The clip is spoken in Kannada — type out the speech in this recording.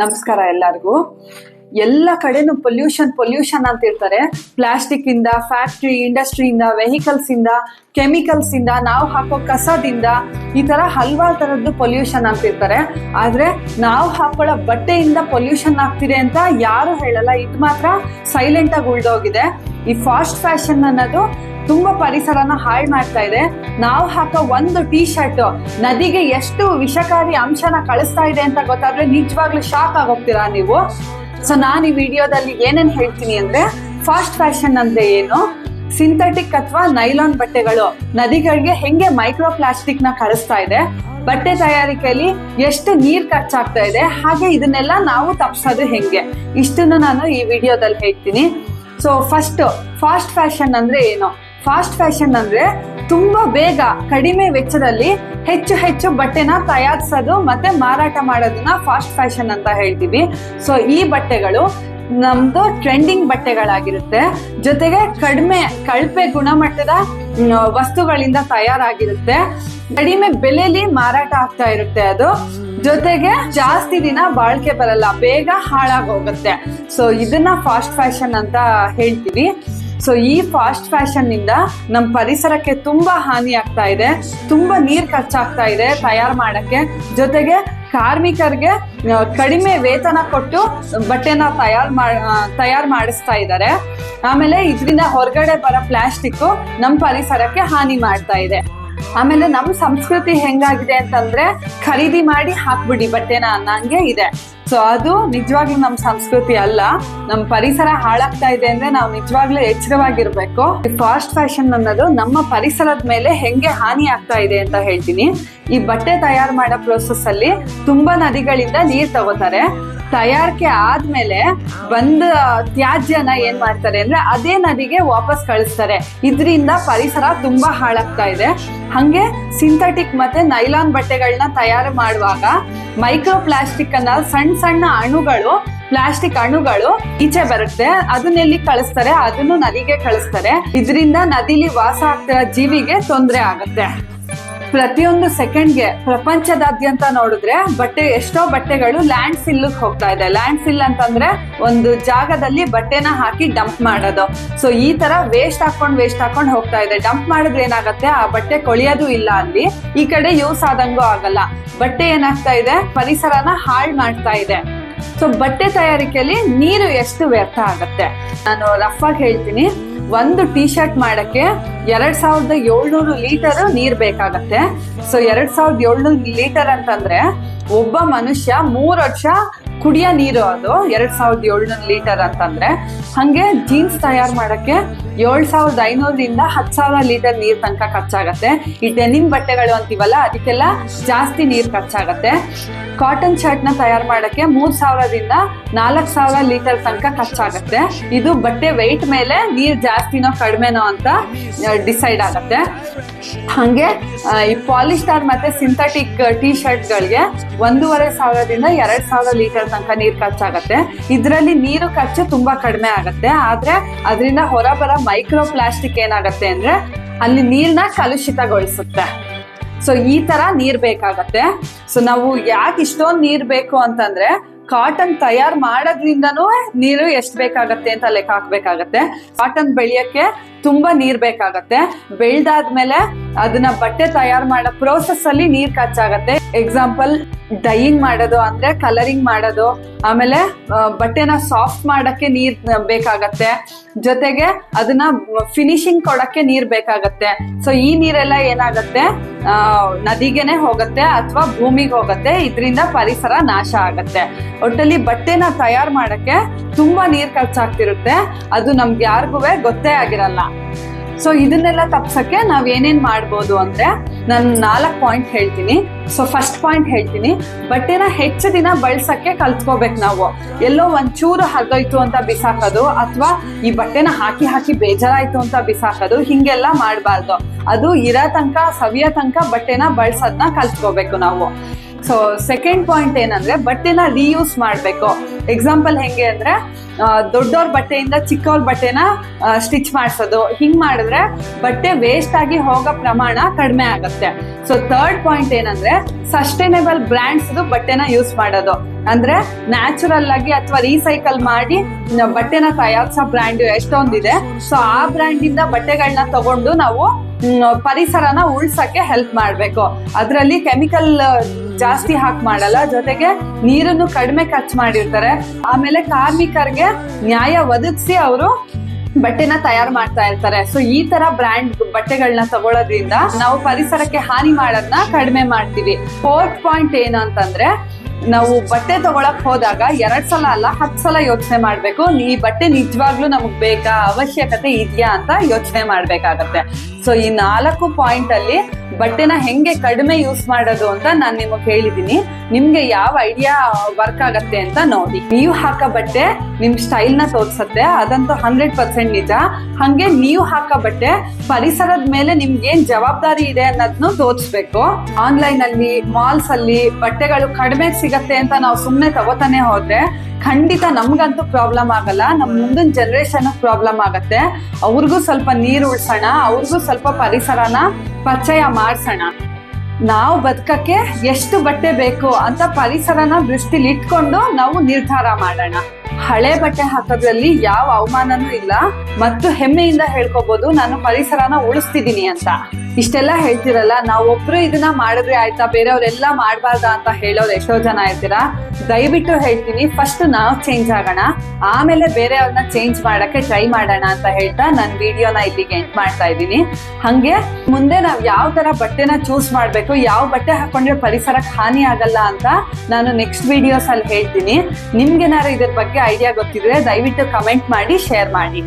ನಮಸ್ಕಾರ ಎಲ್ಲರಿಗೂ. ಎಲ್ಲ ಕಡೆನೂ ಪೊಲ್ಯೂಷನ್ ಪೊಲ್ಯೂಷನ್ ಅಂತ ಇರ್ತಾರೆ. ಪ್ಲಾಸ್ಟಿಕ್ ಇಂದ ಫ್ಯಾಕ್ಟ್ರಿ ಇಂಡಸ್ಟ್ರಿಯಿಂದ ವೆಹಿಕಲ್ಸ್ ಇಂದ ಕೆಮಿಕಲ್ಸ್ ಇಂದ, ನಾವು ಹಾಕೋ ಕಸದಿಂದ ಈ ತರ ಹಲವಾರು ತರದ್ದು ಪೊಲ್ಯೂಷನ್ ಅಂತ ಇರ್ತಾರೆ. ಆದ್ರೆ ನಾವು ಹಾಕೊಳ್ಳೋ ಬಟ್ಟೆಯಿಂದ ಪೊಲ್ಯೂಷನ್ ಆಗ್ತಿದೆ ಅಂತ ಯಾರು ಹೇಳಲ್ಲ. ಇದು ಮಾತ್ರ ಸೈಲೆಂಟ್ ಆಗಿ ಉಳ್ದೋಗಿದೆ. ಈ ಫಾಸ್ಟ್ ಫ್ಯಾಷನ್ ಅನ್ನೋದು ತುಂಬಾ ಪರಿಸರನ ಹಾಳು ಮಾಡ್ತಾ ಇದೆ. ನಾವು ಹಾಕೋ ಒಂದು ಟೀ ಶರ್ಟ್ ನದಿಗೆ ಎಷ್ಟು ವಿಷಕಾರಿ ಅಂಶನ ಕಳಿಸ್ತಾ ಇದೆ ಅಂತ ಗೊತ್ತಾದ್ರೆ ನಿಜವಾಗ್ಲೂ ಶಾಕ್ ಆಗೋಗ್ತೀರಾ ನೀವು? ಸೊ ನಾನು ಈ ವಿಡಿಯೋದಲ್ಲಿ ಏನೇನು ಹೇಳ್ತೀನಿ ಅಂದ್ರೆ ಫಾಸ್ಟ್ ಫ್ಯಾಷನ್ ಅಂದ್ರೆ ಏನು? ಸಿಂಥೆಟಿಕ್ ಅಥವಾ ನೈಲಾನ್ ಬಟ್ಟೆಗಳು. ನದಿಗಳಿಗೆ ಹೆಂಗೆ ಮೈಕ್ರೋ ಪ್ಲಾಸ್ಟಿಕ್ನ ಕಳಿಸ್ತಾ ಇದೆ. ಬಟ್ಟೆ ತಯಾರಿಕೆಯಲ್ಲಿ ಎಷ್ಟು ನೀರ್ ಖರ್ಚಾಗ್ತಾ ಇದೆ. ಹಾಗೆ ಇದನ್ನೆಲ್ಲ ನಾವು ತಪ್ಸೋದು ಹೆಂಗೆ? ಇಷ್ಟನ್ನು ನಾನು ಈ ವಿಡಿಯೋದಲ್ಲಿ ಹೇಳ್ತೀನಿ. ಸೊ ಫಸ್ಟ್ ಫಾಸ್ಟ್ ಫ್ಯಾಷನ್ ಅಂದ್ರೆ ಏನು? ಫಾಸ್ಟ್ ಫ್ಯಾಷನ್ ಅಂದ್ರೆ ತುಂಬಾ ಬೇಗ ಕಡಿಮೆ ವೆಚ್ಚದಲ್ಲಿ ಹೆಚ್ಚು ಹೆಚ್ಚು ಬಟ್ಟೆನ ತಯಾರಿಸೋದು ಮತ್ತೆ ಮಾರಾಟ ಮಾಡೋದನ್ನ ಫಾಸ್ಟ್ ಫ್ಯಾಷನ್ ಅಂತ ಹೇಳ್ತೀವಿ. ಸೊ ಈ ಬಟ್ಟೆಗಳು ನಮ್ದು ಟ್ರೆಂಡಿಂಗ್ ಬಟ್ಟೆಗಳಾಗಿರುತ್ತೆ. ಜೊತೆಗೆ ಕಡಿಮೆ ಕಳಪೆ ಗುಣಮಟ್ಟದ ವಸ್ತುಗಳಿಂದ ತಯಾರಾಗಿರುತ್ತೆ. ಕಡಿಮೆ ಬೆಲೆಲಿ ಮಾರಾಟ ಆಗ್ತಾ ಇರುತ್ತೆ ಅದು. ಜೊತೆಗೆ ಜಾಸ್ತಿ ದಿನ ಬಾಳ್ಕೆ ಬರಲ್ಲ, ಬೇಗ ಹಾಳಾಗೋಗುತ್ತೆ ಸೊ ಇದನ್ನ ಫಾಸ್ಟ್ ಫ್ಯಾಷನ್ ಅಂತ ಹೇಳ್ತೀವಿ. ಸೊ ಈ ಫಾಸ್ಟ್ ಫ್ಯಾಷನ್ನಿಂದ ನಮ್ಮ ಪರಿಸರಕ್ಕೆ ತುಂಬಾ ಹಾನಿ ಆಗ್ತಾ ಇದೆ. ತುಂಬಾ ನೀರ್ ಖರ್ಚಾಗ್ತಾ ಇದೆ ತಯಾರು ಮಾಡಕ್ಕೆ. ಜೊತೆಗೆ ಕಾರ್ಮಿಕರಿಗೆ ಕಡಿಮೆ ವೇತನ ಕೊಟ್ಟು ಬಟ್ಟೆನ ತಯಾರು ತಯಾರು ಮಾಡಿಸ್ತಾ ಇದ್ದಾರೆ ಆಮೇಲೆ ಇದರಿಂದ ಹೊರಗಡೆ ಬರೋ ಪ್ಲಾಸ್ಟಿಕ್ ನಮ್ಮ ಪರಿಸರಕ್ಕೆ ಹಾನಿ ಮಾಡ್ತಾ ಇದೆ. ಆಮೇಲೆ ನಮ್ಮ ಸಂಸ್ಕೃತಿ ಹೆಂಗಾಗಿದೆ ಅಂತಂದ್ರೆ ಖರೀದಿ ಮಾಡಿ ಹಾಕ್ಬಿಡಿ, ಬಟ್ಟೆನ ಅನ್ನಂಗೆ ಇದೆ. ಸೊ ಅದು ನಿಜವಾಗ್ಲೂ ನಮ್ಮ ಸಂಸ್ಕೃತಿ ಅಲ್ಲ. ನಮ್ಮ ಪರಿಸರ ಹಾಳಾಗ್ತಾ ಇದೆ ಅಂದ್ರೆ ನಾವು ನಿಜವಾಗ್ಲೂ ಎಚ್ಚರವಾಗಿರ್ಬೇಕು. ಫಾಸ್ಟ್ ಫ್ಯಾಷನ್ ಅನ್ನೋದು ನಮ್ಮ ಪರಿಸರದ ಮೇಲೆ ಹೆಂಗೆ ಹಾನಿ ಆಗ್ತಾ ಇದೆ ಅಂತ ಹೇಳ್ತೀನಿ. ಈ ಬಟ್ಟೆ ತಯಾರು ಮಾಡೋ ಪ್ರೋಸೆಸ್ ಅಲ್ಲಿ ತುಂಬಾ ನದಿಗಳಿಂದ ನೀರ್ ತಗೋತಾರೆ. ತಯಾರಿಕೆ ಆದ್ಮೇಲೆ ಬಂದ ತ್ಯಾಜ್ಯನ ಏನ್ ಮಾಡ್ತಾರೆ ಅಂದ್ರೆ ಅದೇ ನದಿಗೆ ವಾಪಸ್ ಕಳಿಸ್ತಾರೆ. ಇದರಿಂದ ಪರಿಸರ ತುಂಬಾ ಹಾಳಾಗ್ತಾ ಇದೆ. ಹಂಗೆ ಸಿಂಥೆಟಿಕ್ ಮತ್ತೆ ನೈಲಾನ್ ಬಟ್ಟೆಗಳನ್ನ ತಯಾರು ಮಾಡುವಾಗ ಮೈಕ್ರೋ ಪ್ಲಾಸ್ಟಿಕ್ ಅನ್ನ ಸಣ್ಣ ಸಣ್ಣ ಅಣುಗಳು ಪ್ಲಾಸ್ಟಿಕ್ ಅಣುಗಳು ಈಚೆ ಬರುತ್ತೆ. ಅದನ್ನೆಲ್ಲಿ ಕಳಿಸ್ತಾರೆ? ಅದನ್ನು ನದಿಗೆ ಕಳಿಸ್ತಾರೆ. ಇದರಿಂದ ನದಿಲಿ ವಾಸ ಆಗ್ತಿರೋ ಜೀವಿಗೆ ತೊಂದರೆ ಆಗುತ್ತೆ. ಪ್ರತಿಯೊಂದು ಸೆಕೆಂಡ್ಗೆ ಪ್ರಪಂಚದಾದ್ಯಂತ ನೋಡಿದ್ರೆ ಬಟ್ಟೆ ಎಷ್ಟೋ ಬಟ್ಟೆಗಳು ಲ್ಯಾಂಡ್ ಸಿಲ್ಲಕ್ ಹೋಗ್ತಾ ಇದೆ. ಲ್ಯಾಂಡ್ ಸಿಲ್ ಅಂತಂದ್ರೆ ಒಂದು ಜಾಗದಲ್ಲಿ ಬಟ್ಟೆನ ಹಾಕಿ ಡಂಪ್ ಮಾಡೋದು. ಸೊ ಈ ತರ ವೇಸ್ಟ್ ಹಾಕೊಂಡು ವೇಸ್ಟ್ ಹಾಕೊಂಡು ಹೋಗ್ತಾ ಇದೆ. ಡಂಪ್ ಮಾಡಿದ್ರೆ ಏನಾಗುತ್ತೆ? ಆ ಬಟ್ಟೆ ಕೊಳಿಯೋದು ಇಲ್ಲ ಅಲ್ಲಿ. ಈ ಕಡೆ ಯೂಸ್ ಆದಂಗೂ ಆಗಲ್ಲ. ಬಟ್ಟೆ ಏನಾಗ್ತಾ ಇದೆ? ಪರಿಸರನ ಹಾಳು ಮಾಡ್ತಾ ಇದೆ. ಸೊ ಬಟ್ಟೆ ತಯಾರಿಕೆಯಲ್ಲಿ ನೀರು ಎಷ್ಟು ವ್ಯರ್ಥ ಆಗತ್ತೆ? ನಾನು ರಫ್ ಆಗಿ ಹೇಳ್ತೀನಿ. ಒಂದು ಟೀ ಶರ್ಟ್ ಮಾಡಕ್ಕೆ ಎರಡ್ ಸಾವಿರದ ಏಳ್ನೂರು ಲೀಟರ್ ನೀರ್ ಬೇಕಾಗತ್ತೆ. ಸೊ ಎರಡ್ ಸಾವಿರದ ಏಳ್ನೂರು ಲೀಟರ್ ಅಂತಂದ್ರೆ ಒಬ್ಬ ಮನುಷ್ಯ ಮೂರು ವರ್ಷ ಕುಡಿಯೋ ನೀರು ಅದು, ಎರಡ್ ಸಾವಿರದ ಏಳ್ನೂರು ಲೀಟರ್ ಅಂತಂದ್ರೆ, ಹಂಗೆ ಜೀನ್ಸ್ ತಯಾರು ಮಾಡಕ್ಕೆ ಏಳ್ ಸಾವಿರದ ಐನೂರರಿಂದ ಹತ್ತು ಸಾವಿರ ಲೀಟರ್ ನೀರ್ ತನಕ ಖರ್ಚಾಗತ್ತೆ. ಈ ಡೆನಿಮ್ ಬಟ್ಟೆಗಳು ಅಂತೀವಲ್ಲ, ಅದಕ್ಕೆಲ್ಲ ಜಾಸ್ತಿ ನೀರ್ ಖರ್ಚಾಗತ್ತೆ. ಕಾಟನ್ ಶರ್ಟ್ನ ತಯಾರು ಮಾಡಕ್ಕೆ ಮೂರ್ ಸಾವಿರದಿಂದ ನಾಲ್ಕು ಸಾವಿರ ಲೀಟರ್ ತನಕ ಖರ್ಚಾಗತ್ತೆ. ಇದು ಬಟ್ಟೆ ವೆಯ್ಟ್ ಮೇಲೆ ನೀರ್ ಜಾಸ್ತಿನೋ ಕಡಿಮೆನೋ ಅಂತ ಡಿಸೈಡ್ ಆಗತ್ತೆ. ಹಂಗೆ ಈ ಪಾಲಿಸ್ಟರ್ ಮತ್ತೆ ಸಿಂಥೆಟಿಕ್ ಟೀ ಶರ್ಟ್ಗಳಿಗೆ ಒಂದೂವರೆ ಸಾವಿರದಿಂದ ಎರಡ್ ಸಾವಿರ ಲೀಟರ್ ತನಕ ನೀರ್ ಖರ್ಚಾಗತ್ತೆ. ಇದರಲ್ಲಿ ನೀರು ಖರ್ಚು ತುಂಬಾ ಕಡಿಮೆ ಆಗತ್ತೆ. ಆದ್ರೆ ಅದರಿಂದ ಹೊರಬರ ಮೈಕ್ರೋ ಪ್ಲಾಸ್ಟಿಕ್ ಏನಾಗತ್ತೆ ಅಂದ್ರೆ ಅಲ್ಲಿ ನೀರ್ನ ಕಲುಷಿತಗೊಳಿಸುತ್ತೆ. ಸೊ ಈ ತರ ನೀರ್ ಬೇಕಾಗತ್ತೆ. ಸೊ ನಾವು ಯಾಕೆ ಇಷ್ಟೊಂದು ನೀರ್ ಬೇಕು ಅಂತಂದ್ರೆ ಕಾಟನ್ ತಯಾರು ಮಾಡೋದ್ರಿಂದನೂ ನೀರು ಎಷ್ಟು ಬೇಕಾಗತ್ತೆ ಅಂತ ಲೆಕ್ಕ ಹಾಕ್ಬೇಕಾಗತ್ತೆ. ಕಾಟನ್ ಬೆಳೆಯಕ್ಕೆ ತುಂಬಾ ನೀರ್ ಬೇಕಾಗತ್ತೆ. ಬೆಳ್ದಾದ್ಮೇಲೆ ಅದನ್ನ ಬಟ್ಟೆ ತಯಾರು ಮಾಡೋ ಪ್ರೋಸೆಸ್ ಅಲ್ಲಿ ನೀರ್ ಖರ್ಚಾಗತ್ತೆ ಎಕ್ಸಾಂಪಲ್ ಡೈಯಿಂಗ್ ಮಾಡೋದು ಅಂದ್ರೆ ಕಲರಿಂಗ್ ಮಾಡೋದು. ಆಮೇಲೆ ಬಟ್ಟೆನ ಸಾಫ್ಟ್ ಮಾಡಕ್ಕೆ ನೀರ್ ಬೇಕಾಗತ್ತೆ. ಜೊತೆಗೆ ಅದನ್ನ ಫಿನಿಶಿಂಗ್ ಕೊಡಕ್ಕೆ ನೀರ್ ಬೇಕಾಗತ್ತೆ. ಸೊ ಈ ನೀರೆಲ್ಲ ಏನಾಗತ್ತೆ? ನದಿಗೆನೆ ಹೋಗತ್ತೆ ಅಥವಾ ಭೂಮಿಗೆ ಹೋಗತ್ತೆ. ಇದರಿಂದ ಪರಿಸರ ನಾಶ ಆಗತ್ತೆ. ಒಟ್ಟಲ್ಲಿ ಬಟ್ಟೆನ ತಯಾರು ಮಾಡಕ್ಕೆ ತುಂಬಾ ನೀರ್ ಖರ್ಚಾಗ್ತಿರುತ್ತೆ ಅದು ನಮ್ಗೆ ಯಾರಿಗೂ ಗೊತ್ತೇ ಆಗಿರಲ್ಲ. ಸೊ ಇದನ್ನೆಲ್ಲ ತಪ್ಸಕ್ಕೆ ನಾವ್ ಏನೇನ್ ಮಾಡ್ಬೋದು ಅಂದ್ರೆ ನಾನು ನಾಲ್ಕು ಪಾಯಿಂಟ್ ಹೇಳ್ತೀನಿ. ಸೊ ಫಸ್ಟ್ ಪಾಯಿಂಟ್ ಹೇಳ್ತೀನಿ. ಬಟ್ಟೆನ ಹೆಚ್ಚು ದಿನ ಬಳಸಕ್ಕೆ ಕಲ್ತ್ಕೋಬೇಕು ನಾವು. ಎಲ್ಲೋ ಒಂಚೂರು ಹರಿದೋಯ್ತು ಅಂತ ಬಿಸಾಕೋದು ಅಥವಾ ಈ ಬಟ್ಟೆನ ಹಾಕಿ ಹಾಕಿ ಬೇಜಾರಾಯ್ತು ಅಂತ ಬಿಸಾಕೋದು, ಹಿಂಗೆಲ್ಲ ಮಾಡಬಾರ್ದು. ಅದು ಇರೋ ತನಕ, ಸವಿಯೋ ತನಕ ಬಟ್ಟೆನ ಬಳಸೋದನ್ನ ಕಲ್ತ್ಕೋಬೇಕು ನಾವು. ಸೊ ಸೆಕೆಂಡ್ ಪಾಯಿಂಟ್ ಏನಂದ್ರೆ ಬಟ್ಟೆನ ರೀಯೂಸ್ ಮಾಡಬೇಕು. ಎಕ್ಸಾಂಪಲ್ ಹೆಂಗೆ ಅಂದ್ರೆ ದೊಡ್ಡವ್ರ ಬಟ್ಟೆಯಿಂದ ಚಿಕ್ಕವ್ರ ಬಟ್ಟೆನ ಸ್ಟಿಚ್ ಮಾಡಿಸೋದು. ಹಿಂಗ್ ಮಾಡಿದ್ರೆ ಬಟ್ಟೆ ವೇಸ್ಟ್ ಆಗಿ ಹೋಗೋ ಪ್ರಮಾಣ ಕಡಿಮೆ ಆಗುತ್ತೆ. ಸೊ ಥರ್ಡ್ ಪಾಯಿಂಟ್ ಏನಂದ್ರೆ ಸಸ್ಟೈನೇಬಲ್ ಬ್ರ್ಯಾಂಡ್ಸ್ ಬಟ್ಟೆನ ಯೂಸ್ ಮಾಡೋದು. ಅಂದ್ರೆ ನ್ಯಾಚುರಲ್ ಆಗಿ ಅಥವಾ ರೀಸೈಕಲ್ ಮಾಡಿ, ಬಟ್ಟೆನ ತಯಾರಿಸೋ ಬ್ರ್ಯಾಂಡ್ ಎಷ್ಟೊಂದಿದೆ. ಸೊ ಆ ಬ್ರ್ಯಾಂಡ್ ಇಂದ ಬಟ್ಟೆಗಳನ್ನ ತಗೊಂಡು ನಾವು ಪರಿಸರನ ಉಳ್ಸಕ್ಕೆ ಹೆಲ್ಪ್ ಮಾಡಬೇಕು. ಅದರಲ್ಲಿ ಕೆಮಿಕಲ್ ಜಾಸ್ತಿ ಹಾಕಿ ಮಾಡಲ್ಲ. ಜೊತೆಗೆ ನೀರನ್ನು ಕಡಿಮೆ ಖರ್ಚು ಮಾಡಿರ್ತಾರೆ. ಆಮೇಲೆ ಕಾರ್ಮಿಕರಿಗೆ ನ್ಯಾಯ ಒದಗಿಸಿ ಅವರು ಬಟ್ಟೆನ ತಯಾರು ಮಾಡ್ತಾ ಇರ್ತಾರೆ. ಸೊ ಈ ತರ ಬ್ರ್ಯಾಂಡ್ ಬಟ್ಟೆಗಳನ್ನ ತಗೊಳ್ಳೋದ್ರಿಂದ ನಾವು ಪರಿಸರಕ್ಕೆ ಹಾನಿ ಮಾಡೋದನ್ನ ಕಡಿಮೆ ಮಾಡ್ತೀವಿ. ಫೋರ್ತ್ ಪಾಯಿಂಟ್ ಏನು ಅಂತಂದ್ರೆ ನಾವು ಬಟ್ಟೆ ತಗೊಳಕ್ ಹೋದಾಗ ಎರಡ್ ಸಲ ಅಲ್ಲ, ಹತ್ತು ಸಲ ಯೋಚನೆ ಮಾಡ್ಬೇಕು. ಈ ಬಟ್ಟೆ ನಿಜವಾಗ್ಲೂ ನಮಗ್ ಬೇಕಾ, ಅವಶ್ಯಕತೆ ಇದೆಯಾ ಅಂತ ಯೋಚನೆ ಮಾಡ್ಬೇಕಾಗತ್ತೆ. ಸೊ ಈ ನಾಲ್ಕು ಪಾಯಿಂಟ್ ಅಲ್ಲಿ ಬಟ್ಟೆನ ಹೆಂಗೆ ಕಡಿಮೆ ಯೂಸ್ ಮಾಡೋದು ಅಂತ ನಾನು ನಿಮಗೆ ಹೇಳಿದೀನಿ. ನಿಮ್ಗೆ ಯಾವ ಐಡಿಯಾ ವರ್ಕ್ ಆಗತ್ತೆ ಅಂತ ನೋಡಿ. ನೀವು ಹಾಕೋ ಬಟ್ಟೆ ನಿಮ್ ಸ್ಟೈಲ್ನ ತೋರ್ಸತ್ತೆ, ಅದಂತೂ ಹಂಡ್ರೆಡ್ ಪರ್ಸೆಂಟ್ ನಿಜ. ಹಂಗೆ ನೀವು ಹಾಕೋ ಬಟ್ಟೆ ಪರಿಸರದ ಮೇಲೆ ನಿಮ್ಗೆ ಏನ್ ಜವಾಬ್ದಾರಿ ಇದೆ ಅನ್ನೋದನ್ನು ತೋರಿಸ್ಬೇಕು. ಆನ್ಲೈನ್ ಅಲ್ಲಿ ಮಾಲ್ಸ್ ಅಲ್ಲಿ ಬಟ್ಟೆಗಳು ಕಡಿಮೆ ಸಿಗತ್ತೆ ಅಂತ ನಾವು ಸುಮ್ಮನೆ ತಗೋತಾನೆ ಹೋದ್ರೆ ಖಂಡಿತ ನಮ್ಗಂತೂ ಪ್ರಾಬ್ಲಮ್ ಆಗಲ್ಲ. ನಮ್ ಮುಂದಿನ ಜನರೇಷನ್ ಪ್ರಾಬ್ಲಮ್ ಆಗತ್ತೆ. ಅವ್ರಿಗೂ ಸ್ವಲ್ಪ ನೀರು ಉಳ್ಸೋಣ, ಅವ್ರಿಗೂ ಸ್ವಲ್ಪ ಪರಿಸರನ ಪರಿಚಯ ಮಾಡ್ಸೋಣ. ನಾವು ಬದುಕಕ್ಕೆ ಎಷ್ಟು ಬಟ್ಟೆ ಬೇಕು ಅಂತ ಪರಿಸರನ ದೃಷ್ಟಿಲಿ ಇಟ್ಕೊಂಡು ನಾವು ನಿರ್ಧಾರ ಮಾಡೋಣ. ಹಳೆ ಬಟ್ಟೆ ಹಾಕೋದ್ರಲ್ಲಿ ಯಾವ ಅವಮಾನನೂ ಇಲ್ಲ ಮತ್ತು ಹೆಮ್ಮೆಯಿಂದ ಹೇಳ್ಕೊಬಹುದು ನಾನು ಪರಿಸರನ ಉಳಿಸ್ತಿದ್ದೀನಿ ಅಂತ. ಇಷ್ಟೆಲ್ಲ ಹೇಳ್ತಿರಲ್ಲ ನಾವೊಬ್ರು ಇದನ್ನ ಮಾಡಿದ್ರೆ ಆಯ್ತಾ? ಬೇರೆಯವರೆಲ್ಲ ಮಾಡಬಾರ್ದ ಅಂತ ಹೇಳೋರು ಎಷ್ಟೋ ಜನ ಇರ್ತೀರಾ? ದಯವಿಟ್ಟು ಹೇಳ್ತೀನಿ ಫಸ್ಟ್ ನಾವು ಚೇಂಜ್ ಆಗೋಣ. ಆಮೇಲೆ ಬೇರೆಯವ್ರನ್ನ ಚೇಂಜ್ ಮಾಡಕ್ಕೆ ಟ್ರೈ ಮಾಡೋಣ ಅಂತ ಹೇಳ್ತಾ ನನ್ನ ವಿಡಿಯೋನ ಇಲ್ಲಿಗೆ ಎಂಟ್ ಮಾಡ್ತಾ ಇದ್ದೀನಿ. ಹಂಗೆ ಮುಂದೆ ನಾವು ಯಾವ ತರ ಬಟ್ಟೆನ ಚೂಸ್ ಮಾಡಬೇಕು, ಯಾವ ಬಟ್ಟೆ ಹಾಕೊಂಡ್ರೆ ಪರಿಸರಕ್ಕೆ ಹಾನಿ ಆಗಲ್ಲ ಅಂತ ನಾನು ನೆಕ್ಸ್ಟ್ ವಿಡಿಯೋಸ್ ಅಲ್ಲಿ ಹೇಳ್ತೀನಿ. ನಿಮ್ಗೇನಾದ್ರು ಇದ್ರ ಬಗ್ಗೆ ಐಡಿಯಾ ಗೊತ್ತಿದ್ರೆ ದಯವಿಟ್ಟು ಕಮೆಂಟ್ ಮಾಡಿ ಶೇರ್ ಮಾಡಿ.